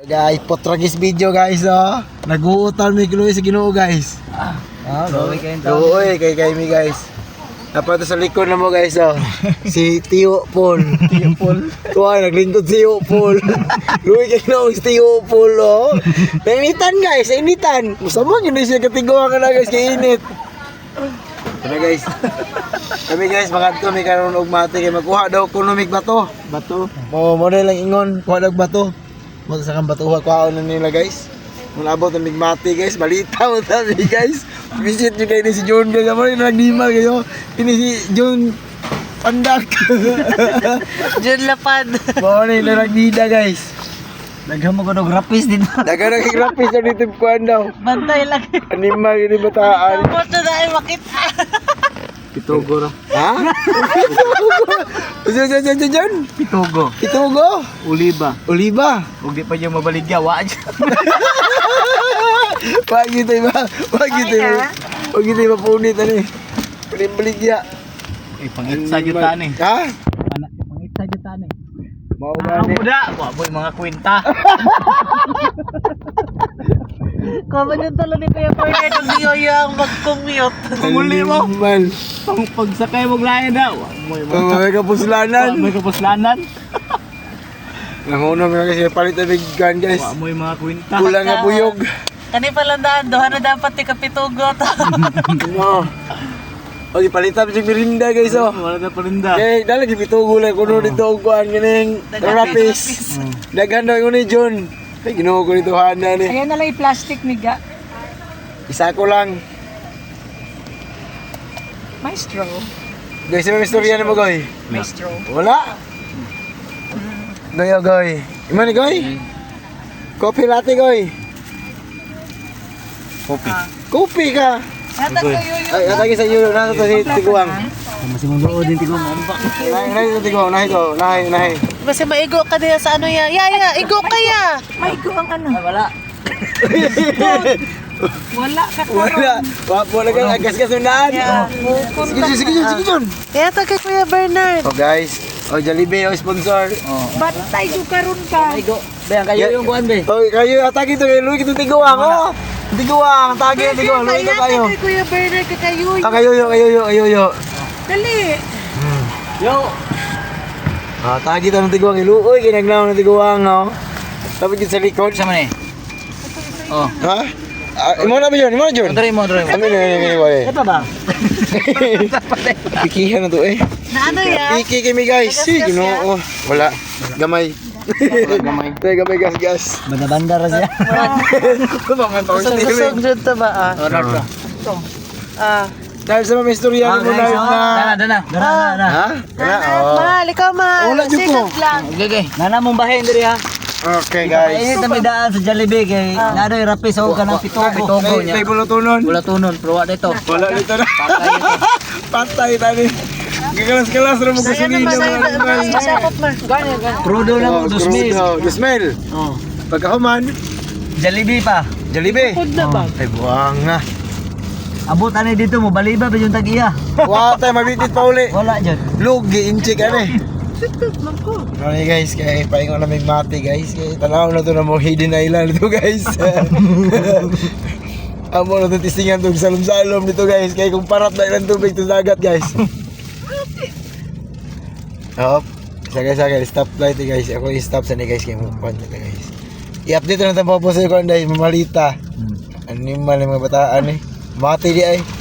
Guys, potragis video guys oh. Naguutan mi kinuwi sa Ginoo guys. Ah, kayo Luoy kay kay mi guys. Dapat sa likod na mo guys oh. Si Tio Paul. Tio Paul. Tuwa naglingkod si Tio Paul. Luoy kay no si Tio Paul oh. Nainitan guys, nainitan. Musama yun siya katigawa ka na guys kay init. Ano guys? Kami guys, mga to may karon og mate kay magkuha daw economic bato. Bato. Mo mo na lang ingon, kuha dag bato. Mo sa kang bato kuha na nila guys. Kung abot ang migmati guys, balita mo tabi guys. Visit nyo kayo ni si John guys.Amo rin nagdima kayo. Ini si John Pandak. Diyan lapad. Mo rin na nagdida guys. Daghan mo ko ng rapis din. Na kay grapis na dito kuhan daw. Bantay lang. Animal yun yung bataan. Tapos na dahil makita. Pitogo ra. Ha? Diyan, diyan, diyan, diyan, diyan. Pitogo. Itugo. Oliba. Oliba. Huwag di pa niyo mabaligya. Wa dyan. Wag gitu ba? Wag gitu. Wag gitu ba punit ani. Baligya. Eh, pangitsa dyan tani. Ha? Pangitsa dyan tani. Mao Ah, gani. muda. Wa mo yung mga kwenta. Kama niyo talo ni Kuya Corner ng biyoyo ang mag-commute. Muli mo. Animal. Pang pagsakay mo layan na. Wa mo yung mga... Oh, may kapuslanan. mo yung kapuslanan. Nanguno nga kasi palit na big gun guys. Wa mo yung mga kwenta. Kulang nga buyog. Kani palandaan, doha na dapat ni Kapitugot. No. Okay, palitan sa mirinda guys oh. Wala na parinda. Okay, dala gi pitugo lang kuno dito og kuan ganing rapis. Daghan daw ni John. Ay Ginoo ko dito hana ni. Ayan na lang i-plastic ni Ga. Isa ko lang. Maestro. Guys, may istorya na mo goy. Maestro. Wala. Goy, oh, goy. Imo ni goy? Kopi latte goy. Kopi. Kopi ka. Natag kayo yun. Ay, atagi sa iyo na to si Tiguang. Masih mo doon din tigo mo. Nahi sa Tiguang, nahi to, nahi, nahi. Basta maigo ka din sa ano ya. Ya, ya, igo ka ya. Maigo ang ano. Wala. Wala ka Wala. Wa mo na kang agas-gas ng daan. Ya. Sige, sige, sige, sige, John. Kaya tagay Kuya Bernard. Oh guys, oh Jollibee oh sponsor. Batay yung karon ka. Igo. Bayan kayo yung kuan be. Oh, kayo atagi to kay Luis kito tiguang oh. Tiguang, tagi tiguang, Luis to kayo. Kaya Kuya Bernard ka kayo. Ah, kayo yo, kayo yo, kayo Dali. Yo. Ah, tagi to ng tiguang Luis, ginagnaw ng tiguang oh. Tapos yun sa likod. Sama ni. Oh. Ha? Ah, imo na ba yun? Imo na yun? Dre mo, dre mo. Ano na yun, Ito ba? Pikihan na to eh. Na ano ya? Piki kami guys. Si, ginoo. Wala. Gamay. Gamay. Tay gamay gas gas. Banda-banda ra siya. Sa Kusog-kusog dyan ta ba ah? Oh. Ah. Dahil sa mga istorya mo na Dana, na. dana. Dana, dana. Ha? Wala. Mahal, Oh. mahal, ikaw mahal. Wala, Diyos ko. Lang. Okay, okay. Nana mong bahin diri ha. Okay guys. Init na may daan sa Jollibee kay nado yung rapis ako ka ng pitogo. Pitogo niya. tay bulutunon. Wala tunon, pero wala dito. Wala dito na. Patay tani. Gagalas-galas ra mo animal. naman. Masakot man. Ganyan, ganyan. Crudo na mo, dos mil. Dusmel. Oh. Pagkahuman, Jollibee pa. Jollibee. Food na ba? Ay buwang na. Abot ani dito mo, baliba pa yung tag-iya. Wa tay mabitit pa uli. Wala dyan. Lugi inchi ka ni. Ano ni guys, kaya paingon na may mati guys. Kaya tanaw na to na mo hidden island ito guys. Amo na to tistingan to salom-salom dito guys. Kaya kung parat na ilang tubig to dagat guys. Hop. Sagay sagay stop light eh, guys. Ako i-stop sa ni guys kay mo na guys. I-update na tapo po sa ko guys, mamalita. Animal yung mga bataan eh. Mati di ay.